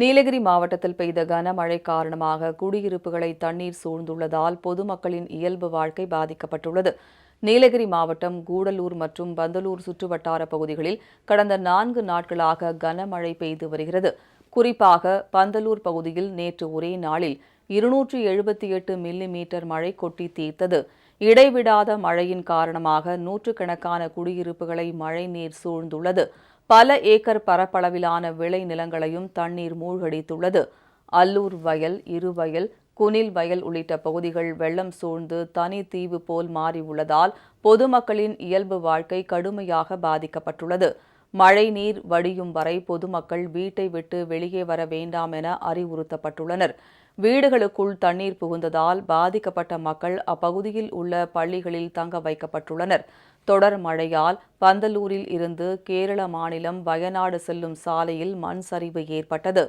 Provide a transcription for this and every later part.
நீலகிரி மாவட்டத்தில் பெய்த கனமழை காரணமாக குடியிருப்புகளை தண்ணீர் சூழ்ந்துள்ளதால் பொதுமக்களின் இயல்பு வாழ்க்கை பாதிக்கப்பட்டுள்ளது. நீலகிரி மாவட்டம் கூடலூர் மற்றும் பந்தலூர் சுற்றுவட்டார பகுதிகளில் கடந்த நான்கு நாட்களாக கனமழை பெய்து வருகிறது. குறிப்பாக பந்தலூர் பகுதியில் நேற்று ஒரே நாளில் இருநூற்றி எழுபத்தி எட்டு மில்லி மீட்டர் மழை கொட்டி தீர்த்தது. இடைவிடாத மழையின் காரணமாக நூற்றுக்கணக்கான குடியிருப்புகளை மழைநீர் சூழ்ந்துள்ளது. பல ஏக்கர் பரப்பளவிலான விளை நிலங்களையும் தண்ணீர் மூழ்கடித்துள்ளது. அல்லூர் வயல் இருவயல் குனில் வயல் உள்ளிட்ட பகுதிகள் வெள்ளம் சூழ்ந்து தனி தீவு போல் மாறியுள்ளதால் பொதுமக்களின் இயல்பு வாழ்க்கை கடுமையாக பாதிக்கப்பட்டுள்ளது. மழை நீர் வடியும் வரை பொதுமக்கள் வீட்டை விட்டு வெளியே வர வேண்டாம் என அறிவுறுத்தப்பட்டுள்ளனர். வீடுகளுக்குள் தண்ணீர் புகுந்ததால் பாதிக்கப்பட்ட மக்கள் அப்பகுதியில் உள்ள பள்ளிகளில் தங்க வைக்கப்பட்டுள்ளனர். தொடர் மழையால் பந்தலூரில் இருந்து கேரள மாநிலம் வயநாடு செல்லும் சாலையில் மண் சரிவு ஏற்பட்டது.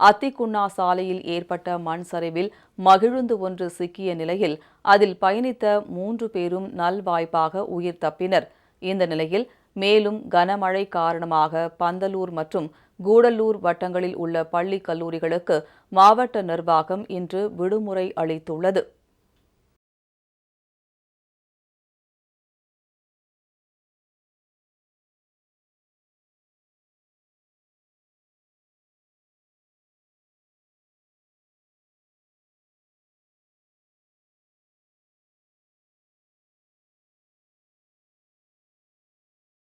அத்திக்குண்ணா சாலையில் ஏற்பட்ட மண் சரிவில் மகிழுந்து ஒன்று சிக்கிய நிலையில் அதில் பயணித்த மூன்று பேரும் நல்வாய்ப்பாக உயிர் தப்பினர். இந்த நிலையில் மேலும் கனமழை காரணமாக பந்தலூர் மற்றும் கூடலூர் வட்டங்களில் உள்ள பள்ளி கல்லூரிகளுக்கு மாவட்ட நிர்வாகம் இன்று விடுமுறை அளித்துள்ளது.